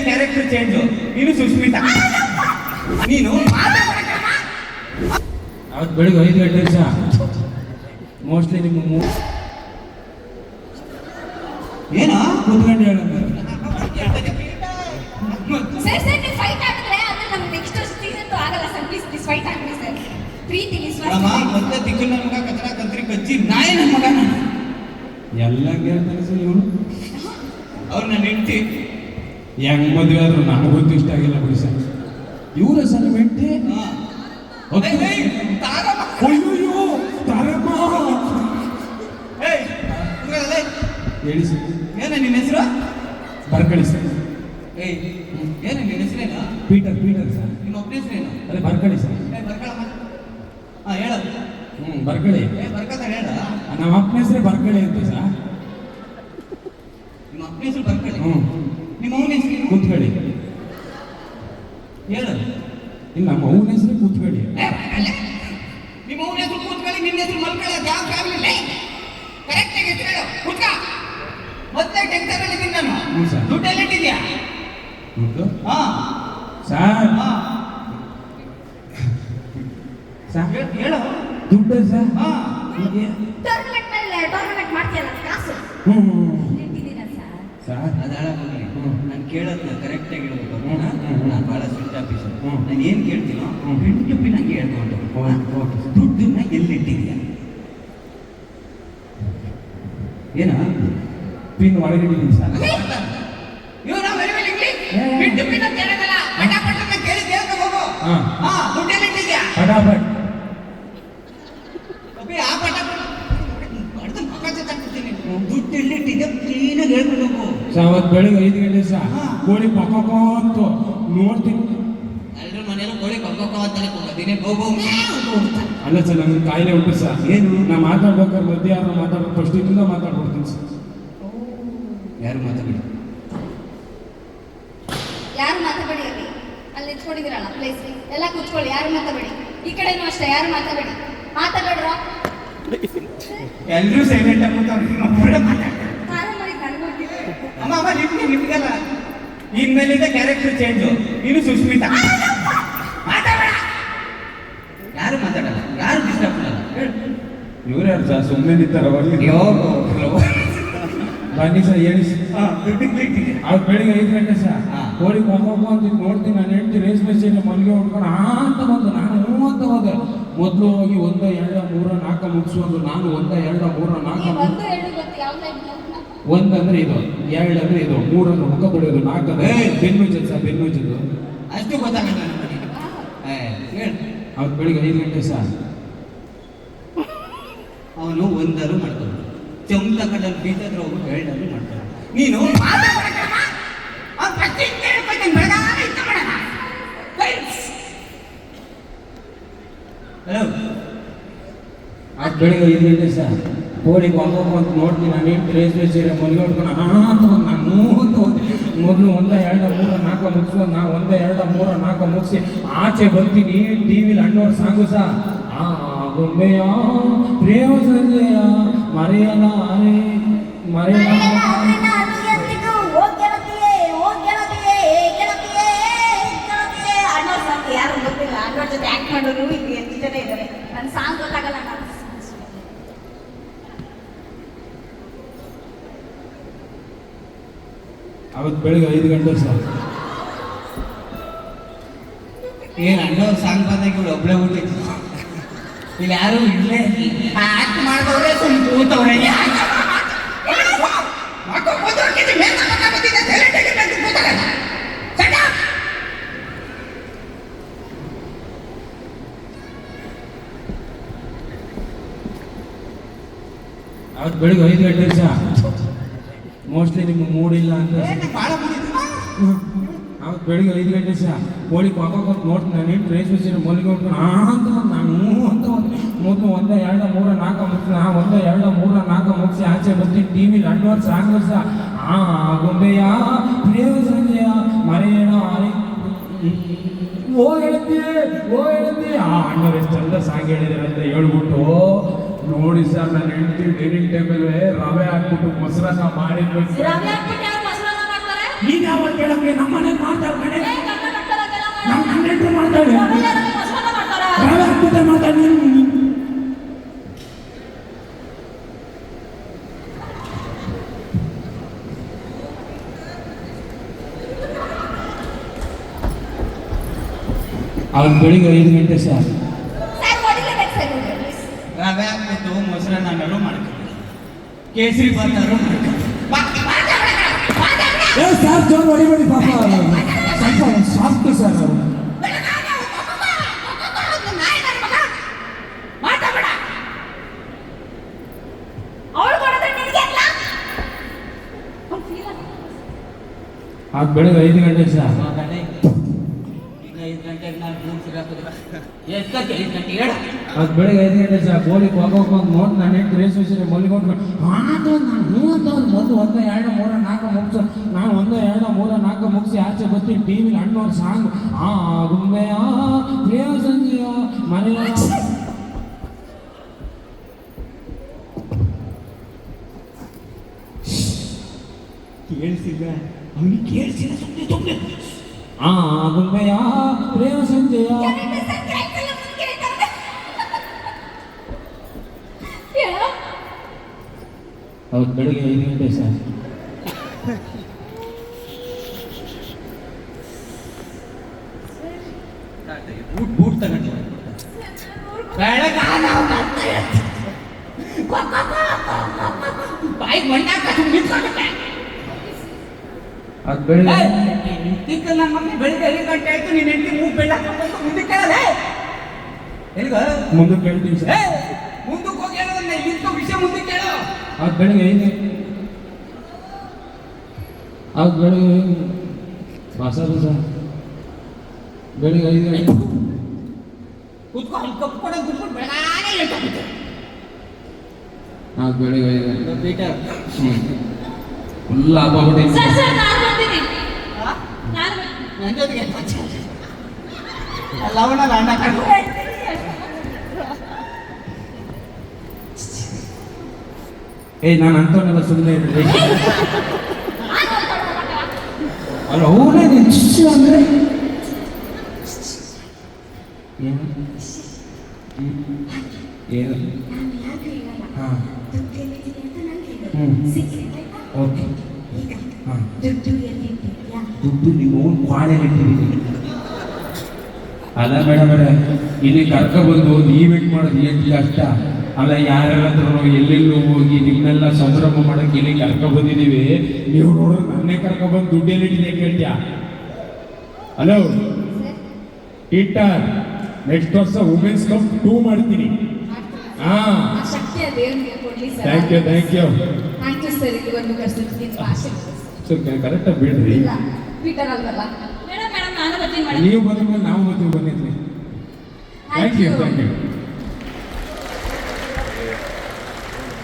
Character change ನೀನು ಸುಸ್ಮಿತಾ. ನೀನು ಅವತ್ತು ಬೆಳಿಗ್ಗೆ ಐದು ಗಂಟೆ ಸಹ ಮೋಸ್ಟ್ಲಿ ನಿಮ್ಮ ಏನೋ? ಕೂತ್ಕೊಂಡು ಹೇಳೋದು ಪ್ರೀತಿ ಮತ್ತೆ ತಿಕ್ಕಲ್ ನನ್ನ ಮಗ ಕಚಡ ಕಂತ್ರಿ ಕಚ್ಚಿ ನಾಯಿ ನನ್ನ ಮಗ ನಾನು. ಎಲ್ಲ ಸರ್ ಇವನು? ಅವ್ರು ನನ್ನ ಹೆಂಡತಿ. ಹೆಂಗ್ ಮದುವೆ ಆದ್ರು ನಮಗೊಂದು ಇಷ್ಟ ಆಗಿಲ್ಲ ಬಿಡಿ ಸರ್ ಇವರ ಸರ್ ಹೆಂಡತಿ ಅಯ್ಯೋ ತಾರಮ್ಮ. ಹೇಳಿ ಸರ್ ಏನ ನಿನ್ನ ಹೆಸರು? ಬರ್ಕಳಿ ಸರ್. ಏಯ್ ಏನ ನಿನ್ನ ಹೆಸರೇನು? Peter Peter sir. ನಿಮ್ಮ ಒಬ್ಬನ ಹೆಸರೇನು? ಅದೇ ಬರ್ಕಳಿ ಸರ್. ಬರ್ಕಳ ಹಾ ಹೇಳದು ಹ್ಞೂ ಬರ್ಕಳಿ. ಬರ್ಕತ ಹೇಳ. ನಮ್ಮ ಅಪ್ಪನ ಹೆಸರು ಬರ್ಕಳಿ ಅಂತ ಸರ್ ನಿಮ್ಮ ಅಪ್ಪನ ಹೆಸರು ಬರ್ಕಳಿ? ಹ್ಞೂ ನಿಮ್ಮ ಅವನ ಹೆಸರು ಕೂತ್ಕೊಳ್ಳಿ ಹೇಳದು ಇಲ್ಲ ನಮ್ಮ ಅವನ ಹೆಸರೇ ಬರ್ಕಳಿ. ನಿಮ್ಮ ಅವನ ಹೆಸರು ಕೂತ್ಕೊಳ್ಳಿ ನಿನ್ನ ಹೆಸರು ಮಲ್ಕೊಳ್ಳಿ ಅದು ಯಾವ ಫ್ಯಾಮಿಲಿ ಕರೆಕ್ಟ್ ಆಗಿ ಹೆಸರು ಹೇಳು. ಕೂತ್ಕ. ಮತ್ತೆ ಅಲ್ಲಿ ಇದ್ದೀನಿ ನಾನು. ದುಡ್ಡು ಎಲ್ಲಿಟ್ಟಿದ್ಯಾ ದುಡ್ಡು? ಹಾ. ಸರ್. ಹಾ ಸರ್ ಹೇಳು, ದುಡ್ಡು ಸರ್ ಹಾ. ಟೂರ್ನಮೆಂಟ್ ಮೇಲೆ ಟೂರ್ನಮೆಂಟ್ ಮಾಡ್ತೀಯಲ್ಲ ಕಾಸು? ಹ್ಞೂ ನೆಟ್ಟಿದ್ದೀರಾ ಸರ್ ಸರ್ ನಾನು ಕೇಳೋದನ್ನ ಕರೆಕ್ಟಾಗಿ ಹೇಳ್ಬೇಕು. ನಾನು ಭಾಳ ಸ್ಟ್ರಿಕ್ಟ್ ಆಫೀಸರ್. ನಾನು ಏನು ಕೇಳ್ತೀನೋ ಹ್ಮ್. ಬಿಟ್ಟು ನಂಗೆ ಹೇಳ್ಕೊಂಡು. ದುಡ್ಡನ್ನ ಎಲ್ಲಿಟ್ಟಿದ್ಯಾ ಏನ? ಪಿನ್ ಒಳಗಿದ್ದೀನಿ ಸರ್ ಇವನ ವೆರಿ ವೆಲ್ ಇಂಗ್ಲಿಷ್. ಬಿಟ್ಟು ಬಿಟ್ಟು ಅಂತ ಹೇಳೋದಲ್ಲ ಪಟಾಪಟ ಕೇಳಿ ಹೋಗು. ಹಾ. ದುಡ್ಡು ಅವತ್ತು ಬೆಳಿಗ್ಗೆ ಐದು ಗಂಟೆ ಸಹ ಹಾ. ಕೋಳಿ ಪಕ್ಕೋ ಅಂತ ನೋಡ್ತೀನಿ. ಎಲ್ಲರೂ ಮನೆಯಲ್ಲೂ ಕೋಳಿ ಕೊಕ್ಕೊ ಅಂತಾನೆ ದಿನ ಅಂತ ಹೋಗ್ತಾರೆ. ಅಲ್ಲ ಸರ್ ನನಗೆ ಕಾಯಿಲೆ ಉಂಟು ಸರ್. ಏನು? ನಾ ಮಾತಾಡ್ಬೇಕಾದ್ರೆ ಮಧ್ಯ ಯಾರು ಮಾತಾಡ್ಬೇಕು. ಫಸ್ಟ್ ಇಂದ ಮಾತಾಡ್ಬಿಡ್ತೀನಿ ಸರ್. ಯಾರು ಮಾತಾಡಿ? ಯಾರು ಮಾತಾಡಿ ಅಲ್ಲಿ? ಅಲ್ಲಿ ನಿಂತ್ಕೊಂಡಿದ್ದೀರಲ್ಲ ಪ್ಲೇಸ್ ಎಲ್ಲ ಕೂತ್ಕೊಳ್ಳಿ ಯಾರು ಮಾತಾಡಿ? ಈ ಕಡೆನೂ ಅಷ್ಟೇ ಯಾರು ಮಾತಾಡಿ? ಮಾತಾಡ್ರ ಎಲ್ಲರೂ ಸೈಲೆಂಟ್ ಆಗಿ ಕಣ್ಕೊಟ್ಟಿದ್ರೆ ಅಮ್ಮ ಅಮ್ಮ ನಿಮ್ಗೆ ನಿಮ್ಗಲ್ಲ ಇನ್ಮೇಲಿಂದ ಕ್ಯಾರೆಕ್ಟರ್ ಚೇಂಜ್ ನೀನು ಸುಸ್ಮಿತಾ. ಮಾತಾಡ ಯಾರು ಮಾತಾಡಲ್ಲ? ಯಾರು ಡಿಸ್ಟರ್ಬ್ ಮಾಡಲ್ಲ? ಹೇಳು. ಇವ್ರು ಯಾರು ಸರ್ ಸುಮ್ಮನೆ ನಿಂತಾರ ಬನ್ನಿ ಸರ್ ಹೇಳಿ. ಅವ್ರು ಬೆಳಿಗ್ಗೆ ಐದು ಗಂಟೆ ಸರ್. ಕೋಳಿ ಕೊಂಬ ಅಂತ ನೋಡ್ತೀನಿ ನಾನು ಹೇಳ್ತೀನಿ ರೇಷ್ಮೆ ಸೀರೆ ಮಲ್ಲಿಗೆ ಹೊಡ್ಕೊಂಡು ಆ ಅಂತ ಬಂದು ನಾನು ಹ್ಞೂ ಅಂತ ಹೋದೆ ಮೊದಲು ಹೋಗಿ ಒಂದ ಎರಡ ಮೂರ ನಾಲ್ಕ ಮುಗಿಸೋದು ನಾನು ಒಂದ ಎರಡ ಮೂರ ನಾಲ್ಕ ನೀವು ಒಂದು ಎರಡು ಗೊತ್ತು ಯಾವ ಒಂದ್ ಅಂದ್ರೆ ಇದು ಎರಡು ಅಂದ್ರೆ ಇದು ಮೂರನ್ನು ಮುಖ ತೊಳೆಯೋದು ನಾಲ್ಕು ಅಂದ್ರೆ ಏಯ್! ಬೆನ್ನು ಸರ್ ಬೆನ್ನು ಉಜ್ಜೋದು ಅಷ್ಟು ಗೊತ್ತಾಗಲ್ಲ ಅವ್ರು ಬೆಳಿಗ್ಗೆ ಐದು ಗಂಟೆ ಸರ್. ಅವನು ಒಂದರು ಮಾಡ್ತಾನೆ. ಚಮ್ ಕಡಲ್ ಬೀಸತ್ರ ಹೋಗ್ಬಿಟ್ಟು ಎರಡಲ್ಲಿ ಮಾಡ್ತಾನೆ. ನೀನು ಹಲೋ ಅದು? ಅವ್ರು ಬೆಳಿಗ್ಗೆ ಐದು ಗಂಟೆ ಸರ್. ಕೋಳಿ ಒಂದೊಂದು ನೋಡ್ತೀನಿ ನಾನು ಏನು ರೇಷ್ಮೆ ಸೀರೆ ಮಲ್ಲಿಗೆ ಹಾಂ ಅಂತ ನಾನು ಮೊದಲು ಒಂದ, ಎರಡ, ಮೂರ, ನಾಲ್ಕು ಮುಗಿಸ್ಕೊಂಡು ನಾ ಒಂದ, ಎರಡ, ಮೂರ, ನಾಲ್ಕು ಮುಗಿಸಿ ಆಚೆ ಬರ್ತೀನಿ ಟಿ ವಿಲಿ ಅಣ್ಣವ್ರ ಸಾಂಗು ಸಹ ಆ, ಗೊಂಬೆಯ ಪ್ರೇಮ ಸಂಜೆಯ ಮರೆಯಲಾರೆ. ಮರೆಯಲಾರೆ ಯಾರು ಗೊತ್ತಿಲ್ಲ. ಜೊತೆ ಆಕ್ಟ್ ಮಾಡೋರು ಜನ ಇದ್ದಾರೆ. ನನ್ನ ಸಾಂಗ್ ಗೊತ್ತಾಗಲ್ಲ ನಾನು. ಅವತ್ತು ಬೆಳಿಗ್ಗೆ ಐದು ಗಂಟೆ ಸರ್ ಏನ್ ಅಣ್ಣವ್ರ ಸಾಂಗ್ ಬಂದಾಗ ಇವಳು ಒಬ್ಳೆ ಊಟಿತ್ತು ಇಲ್ಲಿ ಯಾರು ಇಡ್ಲೇ ಆಕ್ಟ್ ಮಾಡಿದವ್ರೆ ಸುಮ್ ಕೂತವ್ರೆ. ಅವತ್ತು ಬೆಳಿಗ್ಗೆ ಐದು ಗಂಟೆ ಸರ್ ಮೋಸ್ಟ್ಲಿ ನಿಮ್ಗೆ ಮೂಡಿಲ್ಲ ಅಂತ ಬೆಳಿಗ್ಗೆ ಐದು ಗಂಟೆ ಸಹ ಕೋಳಿ ಕೊಂಬ ನೋಡ್ತೀನಿ ನಾನು ಏನು ರೇಷ್ಮೆ ಮೊಲಿಗೆ ಆ ಅಂತ ನಾನು ಅಂತ ಮೊದಲು ಒಂದ ಎರಡ ಮೂರ ನಾಲ್ಕು ಮುಗಿಸಿ ನಾ ಒಂದ ಎರಡ ಮೂರ ನಾಲ್ಕು ಮುಗಿಸಿ ಆಚೆ ಬರ್ತೀನಿ. ಟಿ ವಿಲಿ ವರ್ಷ ಆಂಗ್ ವರ್ಷ ಆ ಗೊಂಬೆಯ ಪ್ರೇಮ ಸಂಜೆಯ ಮರೆಯಣ ಓ ಹೇಳ್ತಿ ಓ ಹೇಳ್ತಿ ಆ ಅಣ್ಣವ್ರು ಎಷ್ಟು ಚಂದ ಸಾಂಗ್ ಹೇಳಿದಾರೆ ಅಂತ ಹೇಳ್ಬಿಟ್ಟು ನೋಡಿ ಸರ್ ನನ್ನ ಹೆಂಡತಿ ಡೈನಿಂಗ್ ಟೇಬಲ್ ರವೆ ಹಾಕ್ಬಿಟ್ಟು ಮೊಸರನ್ನ ಮಾಡಿದ್ವಿ ಸರ್. ರವೆ ಹಾಕ್ಬಿಟ್ಟು ಯಾರು ಮೊಸರನ್ನ ಮಾಡ್ತಾರೆ? ನೀನ್ ಯಾವಾಗ ಕೇಳಕ್ಕೆ ನಮ್ಮ ಮನೆಗೆ ಮಾಡ್ತಾರೆ ಕಣೆ ಏ, ಕನ್ನಡ ಕಟ್ಟಡಕ್ಕೆಲ್ಲ ನಮ್ಮ ನನ್ನ ಹೆಂಡ್ರು ಮಾಡ್ತಾಳೆ ರವೆ ಯಾರಾದ್ರೂ ಮೊಸರನ್ನ ಮಾಡ್ತಾರಾ? ರವೆ ಹಾಕ್ಬಿಟ್ಟೆ ಮಾಡ್ತಾಳೆ ನೀನು? ಅವನು ಬೆಳಿಗ್ಗೆ ಐದು ಗಂಟೆ ಸರ್ ಸರ್ ರವೆ ಹಾಕ್ಬಿಟ್ಟು ಮೊಸರನ್ನಗಳು ಮಾಡ್ಕೊಂಡು ಕೇಸರಿ ಬಾತಾರು ಮಾಡ್ಕೊಂಡು ಏ ಸರ್ ಜೋರ್ ಹೊಡಿಬೇಡಿ ಪಾಪ. ಸ್ವಲ್ಪ ಸಾಫ್ಟ್ ಸರ್. ಅದು ಬೆಳಿಗ್ಗೆ ಐದು ಗಂಟೆ ಸರ್ ಗಂಟೆಗೆ ನಾನು ರೂಮ್ ಸಿಗಾಕಿದ್ರೆ ಎಷ್ಟಕ್ಕೆ ಐದು ಗಂಟೆ ಹೇಳು ಅದು ಬೆಳಿಗ್ಗೆ ಐದು ಗಂಟೆ ಸರ್ ಗೋಲಿಗೆ ಹೋಗೋಕೆ ಒಂದು ನೋಡಿ ನಾನು ಹೆಂಗೆ ರೇಸ್ ವಿಷಯ ನಾನು ಹ್ಞೂ ಅಂತ ಒಂದು ಮೊದಲು ಒಂದು ಎರಡು ಮೂರ ನಾಲ್ಕು ಮುಗಿಸು ನಾನು ಒಂದು ಎರಡು ಮೂರ ನಾಲ್ಕು ಮುಗಿಸಿ ಆಚೆ ಬರ್ತೀನಿ ಟಿವಿ ವಿಲಿ ಒಂದು ಸಾಂಗ್ ಆ ಗುಂಬೆಯ ಪ್ರಿಯ ಸಂಜೆಯ ಮನೆಯ ಕೇಳಿಸಿಲ್ಲ ಅವನಿಗೆ ಕೇಳಿಸಿಲ್ಲ ಸುಮ್ಮನೆ ಸುಮ್ಮನೆ ಆ ಗುಂಬೆಯ ಪ್ರಿಯ ಸಂಜೆಯ Can it be said correctly? ಮುಂದೆ ಇರ್ತಾರೆ. ಹೇಳು. ಹೌದು ಬೆಳಿಗ್ಗೆ ಐದು ಗಂಟೆ ಸರ್ ಬೂಟ್ ಬೂಟ್ ತಗೊಂಡು ಬೆಳಗಾನ ಬಾಯಿ ಮಂಡಾಕ ನಿಂತ್ಕೊಂಡ್ಬಿಟ್ಟೆ ಅದು ಬೆಳಿಗ್ಗೆ ನಿಂತಿಕ್ಕಲ್ಲ ನಮ್ಮ ಮಮ್ಮಿ ಬೆಳಿಗ್ಗೆ ಐದು ಗಂಟೆ ಆಯ್ತು ನೀನು ಹೆಂಡತಿ ಮೂಗ್ ಬೆಳ್ಳ ಮುಂದೆ ಕೇಳಲ್ಲ ಎಲ್ಗ ಮುಂದಕ್ಕೆ ಹೇಳ್ತೀನಿ ಸರ್. ಮುಂದಕ್ಕೆ ಹೋಗಿ ಹೇಳೋದನ್ನ ಇಂಥ ವಿಷಯ ಮುಂದೆ ಕೇಳೋ. ಅದು ಬೆಳಿಗ್ಗೆ ಐದು ಅದು ಬೆಳಿಗ್ಗೆ ಬಸರು ಸರ್ ಬೆಳಿಗ್ಗೆ ಐದು ಗಂಟೆ. ಕೂತ್ಕೊ ಅಲ್ಲಿ ಕಪ್ಪು ಕೊಡೋದು ಬಿಟ್ಬಿಟ್ಟು ಬೆಳಗಾನೆ ಹೇಳ್ಕೊಂಡ್ಬಿಟ್ಟೆ ಅದು ಬೆಳಿಗ್ಗೆ ಐದು ಗಂಟೆ. ಪೀಟರ್ ಫುಲ್ ಆಗೋಗ್ಬಿಟ್ಟು ಲವಣಲ್ಲ ಅಣ್ಣ ಕಣ್ಣು ಏಯ್ ನಾನು ಅಂತವನ್ನೆಲ್ಲ ಸುಮ್ಮನೆ ಇದ್ದೆ ಅಲ್ಲ, ಅವನೇ ನೀನು ಶಿಷ್ಯ ಅಂದರೆ ಏನು. ಏನು ನಾನು ಯಾರಿಗೂ ಹಾಂ ದುಡ್ಡು ಎಲ್ಲಿದೆ ಅಂತ ನಂಗೆ ಹೇಳು. ಹ್ಮ್. ಸಿಕ್ಕಿದೆ ಆಯ್ತಾ? ಓಕೆ ಹಾಂ ದುಡ್ಡು ನೀವು ಕ್ವಾಡೆ ಕ್ವಾಡೆಲಿಟ್ಟಿದ್ದೀರಿ ಅಲ್ಲ ಮೇಡಮ್ ಬೇಡ ಇಲ್ಲಿ ಕರ್ಕೊಬಂದು ಈವೆಂಟ್ ಮಾಡೋದು ಏನು ಕಷ್ಟ ಅಲ್ಲ ಯಾರ್ಯಾರ ಎಲ್ಲೆಲ್ಲೂ ಹೋಗಿ ನಿಮ್ಮನ್ನೆಲ್ಲ ಸಂಭ್ರಮ ಮಾಡೋಕೆ ಇಲ್ಲಿ ಕರ್ಕೊಬಂದಿದ್ದೀವಿ. ನೀವು ನೋಡೋದು ನನ್ನೇ ಕರ್ಕೊಬಂದು ದುಡ್ಡೆಲ್ಲ ಇಟ್ಟಿದೆ ಕೇಳ್ತ್ಯಾ ಹಲೋ ಇಟ್ಟಾರ್ ನೆಕ್ಸ್ಟ್ ವರ್ಷ ವುಮೆನ್ಸ್ ಕಪ್ ಟೂ ಮಾಡ್ತೀನಿ. ಹಾ. Thank you thank you sir. ಕರೆಕ್ಟಾಗಿ ಬಿಡ್ರಿ. ಟ್ವಿಟರ್ ಅಲ್ವಲ್ಲ ಮೇಡಮ್ ಮೇಡಮ್ ನಾನು ಬರ್ತೀನಿ ಮೇಡಮ್. ನೀವು ಬಂದ ಮೇಲೆ ನಾವು ಬರ್ತೀವಿ ಬನ್ನಿ ಥ್ಯಾಂಕ್ ಯು ಥ್ಯಾಂಕ್ ಯು